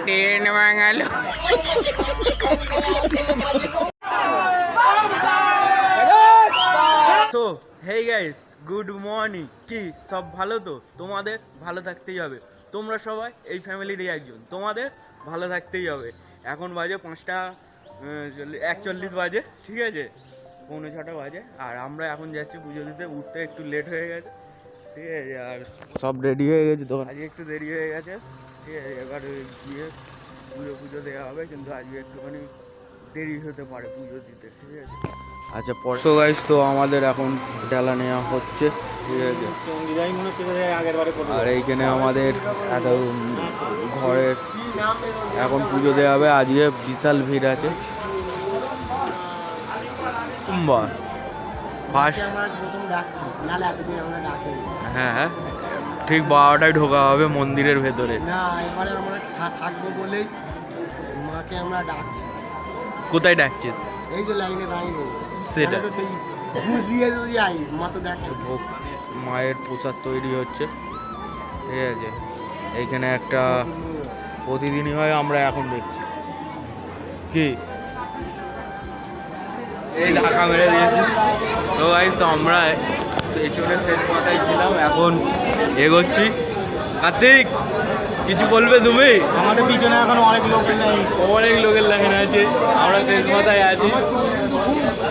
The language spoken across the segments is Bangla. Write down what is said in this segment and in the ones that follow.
Train বাঙালো so hey guys good morning কি সব ভালো তো? তোমাদের ভালো থাকতেই হবে। তোমরা সবাই এই ফ্যামিলিরই একজন। তোমাদের ভালো থাকতেই হবে। এখন বাজে পাঁচটা একচল্লিশ বাজে ঠিক আছে? পৌনে ছটা বাজে। আর আমরা এখন যাচ্ছি পুজো দিতে। উঠতে একটু লেট হয়ে গেছে। ঠিক আছে আর সব রেডি হয়ে গেছে তো আজকে একটু দেরি হয়ে গেছে। এবার গিয়ে পুজো পুজো দেওয়া হবে কিন্তু আজকে একটুখানি দেরি হতে পারে পুজো দিতে ঠিক আছে? আচ্ছা পরশো গাইস তো আমাদের এখন ডালা নেওয়া হচ্ছে ঠিক আছে? আর এইখানে আমাদের এত ঘরের এখন পুজো দেওয়া হবে আজকে বিশাল ভিড় আছে। ফার্স্ট হ্যাঁ হ্যাঁ। ঠিক বারোটায় ঢোকা হবে মন্দিরের ভেতরে। না এবারে আমরা থাকব বলেই মাকে আমরা ডাকছি। কোথায় ডাকছিস? এই যে লাইনে দাঁড়িয়ে সেটা। তো সেই ঘুষ দিয়ে যদি আই মা তো দেখে। ভোগ মায়ের প্রসাদ তৈরি হচ্ছে। ঠিক আছে। এইখানে একটা প্রতিদিনই হয় আমরা এখন দেখছি। কি? এই ঢাকা মেরে দিয়েছি। তো গাইস তো আমরা পেছনের শেষ মাথায় ছিলাম এখন এগোচ্ছি। কার্তিক কিছু বলবে তুমি? আমাদের পিছনে এখন অনেক লোক নেই অনেক লোকের লাইন আছে আমরা শেষ মাথায় আছি।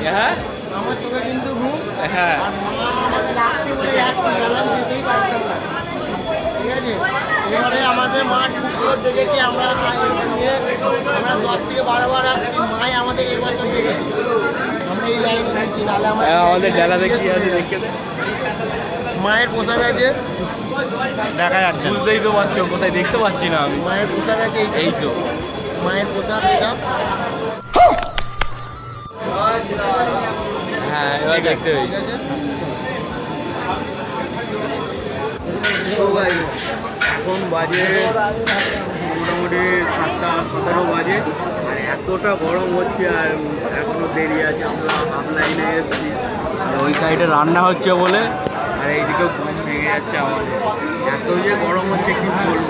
হ্যাঁ? হ্যাঁ। এবারে আমাদের মা ঠাকুর আমরা আমরা দশ থেকে বারো বার আসছি মাই আমাদের এবছর দেখেছি। আমরা এই লাইনে থাকি নাহলে হ্যাঁ, আমাদের কি আছে দেখে। মায়ের প্রসাদ আছে। দেখা যাচ্ছে বুঝতেই তো পারছ কোথায় দেখতে পাচ্ছি না আমি। মায়ের প্রসাদ আছে এই এই তো। মায়ের প্রসাদ এটা। হ্যাঁ এবার দেখতে ঠিক আছে। এখন বাজে মোটামুটি সাতটা সতেরো বাজে। আর এতটা গরম হচ্ছে আর এখনও দেরি আছে। আমরা হাফ লাইনে এসেছি। আর ওই সাইডে রান্না হচ্ছে বলে আর এইদিকেও ঘুম ভেঙে যাচ্ছে আমাদের। এত যে গরম হচ্ছে, কি বলব?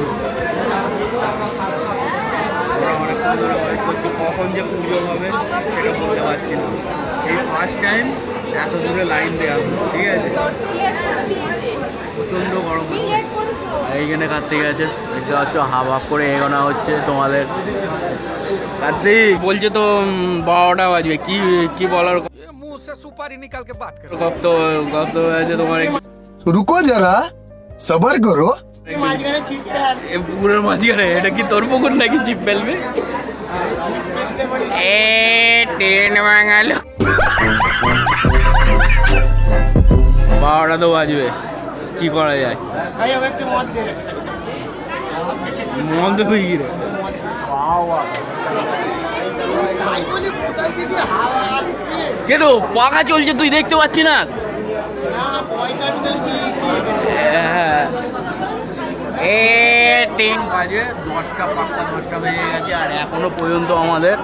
কখন যে পুজো হবে, সেটা বলতে পারছি না। এই ফার্স্ট টাইম এত দূরে লাইন দেওয়া ঠিক আছে? প্রচণ্ড গরম আর এইখানে কার্তিক আছে, দেখতে পাচ্ছ হাফ হাফ করে এগোনো হচ্ছে তোমাদের। কার্তিক, বলছে তো বারোটা বাজবে। কি কি বলার मुंह से सुपारी निकाल के बात करो গপ্ত গপ্ত আছে তোমার একটু- रुको जरा सबर करो মাঝখানে ছিপ ফেল এ পুকুরের মাঝখানে এটা কি তোর পুকুর নাকি চিপ ফেলবে আরে ছিপ ফেলতে পারি এ ট্রেন বাঙালো বারোটা তো বাজবে কি করা যায় ভাই হবে একটু মদ দে মন কেন? পাখা চলছে তুই দেখতে পাচ্ছি না? হ্যাঁ এখনও পর্যন্ত আমাদের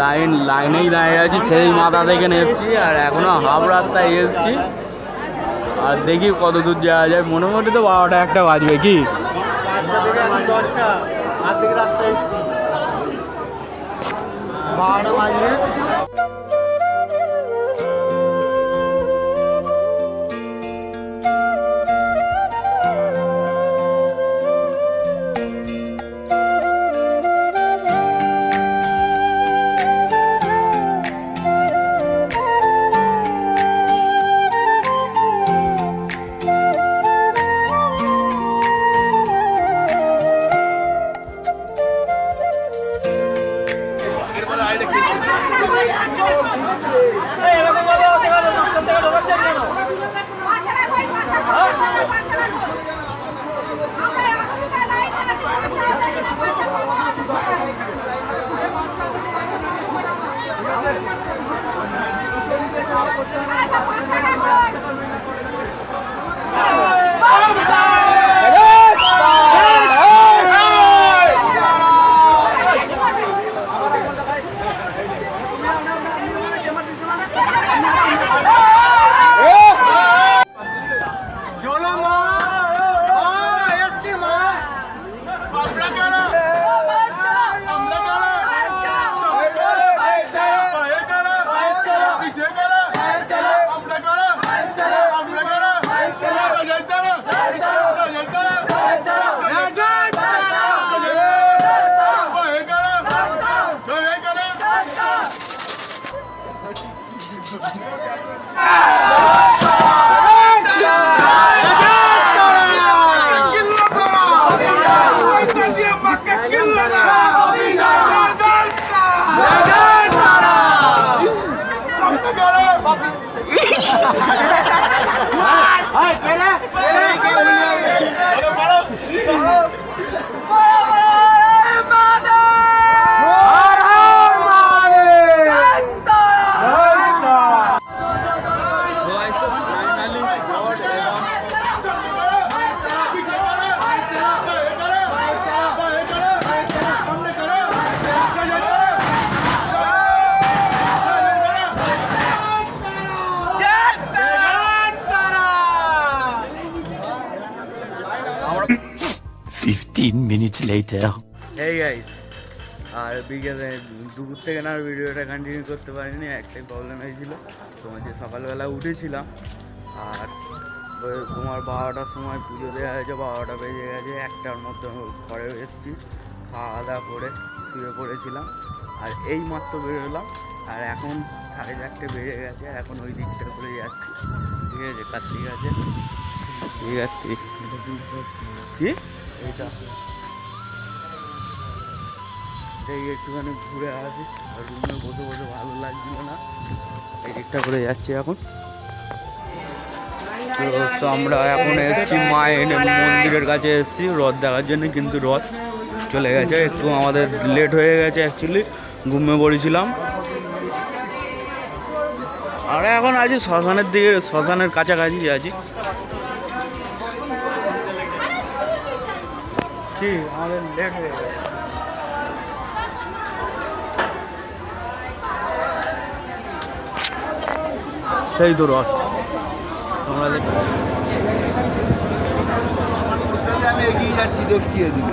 লাইন লাইনেই দাঁড়িয়ে আছি সেই মাথা থেকে এসেছি আর এখনও হাফ রাস্তায় এসেছি। আর দেখি কত দূর যাওয়া যায় মোটামুটি তো বারোটা একটা বাজবে কি? রাস্তা থেকে এখন দশটা আর্ধেক রাস্তা এসছি বারোটা বাজবে এরকম ভাবে হতে গেল নষ্ট হতে গেল বাচ্চা কেন? Later. এই গাইস আর বিকেলে দুপুর থেকে না আর ভিডিওটা কন্টিনিউ করতে পারিনি একটাই প্রবলেম হয়েছিল। তোমার যে সকালবেলা উঠেছিলাম আর ওই তোমার বারোটার সময় পুজো দেওয়া হয়েছে বারোটা বেজে গেছে একটার মধ্যে ঘরে এসেছি খাওয়া দাওয়া করে শুয়ে পড়েছিলাম আর এই মাত্র বেরোলাম আর এখন সাড়ে চারটে বেজে গেছে এখন ওই দিকটা করে যাচ্ছি। ঠিক আছে কার্তিক আছে? ঠিক আছে। কি? এইটা। এই একটুখানি ঘুরে আসি। আর রুমে বসে বসে ভালো লাগছিল না। এই দিকটা করে যাচ্ছি এখন। তো আমরা এখন এসেছি মায়ের মন্দিরের কাছে এসেছি। রথ দেখার জন্য কিন্তু রথ চলে গেছে। একটু আমাদের লেট হয়ে গেছে অ্যাকচুয়ালি ঘুমে পড়েছিলাম। আর এখন আছি শ্মশানের দিকে, শ্মশানের কাছাকাছি আছি। কি? আমাদের লেট হয়ে গেছে। সেই রথ তোমরা দেখ। আমি এগিয়ে যাচ্ছি দেখিয়ে দিবি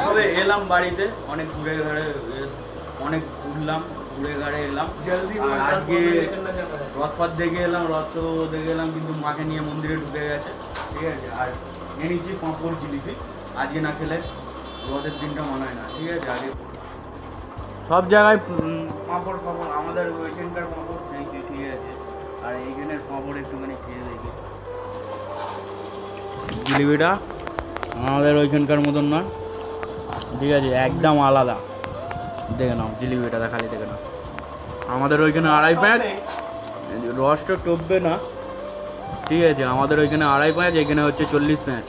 তবে এলাম বাড়িতে অনেক ঘুরে ঘাড়ে অনেক ঘুরলাম ঘুরে ঘাড়ে এলাম। আর আজকে রথ ফথ দেখে এলাম রথ দেখে এলাম কিন্তু মাকে নিয়ে মন্দিরে ঢুকে গেছে। ঠিক আছে আর এনেছি পাঁপড় জিলিপি। আজকে না খেলে রথের দিনটা মনে হয় না ঠিক আছে? আগে সব জায়গায় পাঁপড় পাঁপড় আমাদের ওইখানকার পাঁপড় ঠিক আছে। আর এইখানের পাঁপড় একটুখানি খেয়ে দেখি। জিলিপিটা আমাদের ওইখানকার মতন নয়। ঠিক আছে একদম আলাদা। দেখে নাও জিলিপিটা দেখালি দেখে নাও। আমাদের ওইখানে আড়াই প্যাঁচ রসটা টপবে না। ঠিক আছে আমাদের ওইখানে আড়াই প্যাঁচ এখানে হচ্ছে চল্লিশ প্যাঁচ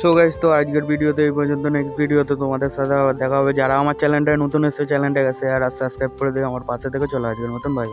সো গাইজ তো আজকের ভিডিওতে এই পর্যন্ত। নেক্সট ভিডিওতে তোমাদের সাথে আবার দেখা হবে। যারা আমার চ্যানেলটায় নতুন এসেছে চ্যানেলটা গেছে আর সাবস্ক্রাইব করে দিয়ে আমার পাশে থেকে চলে আজকের মতন ভাই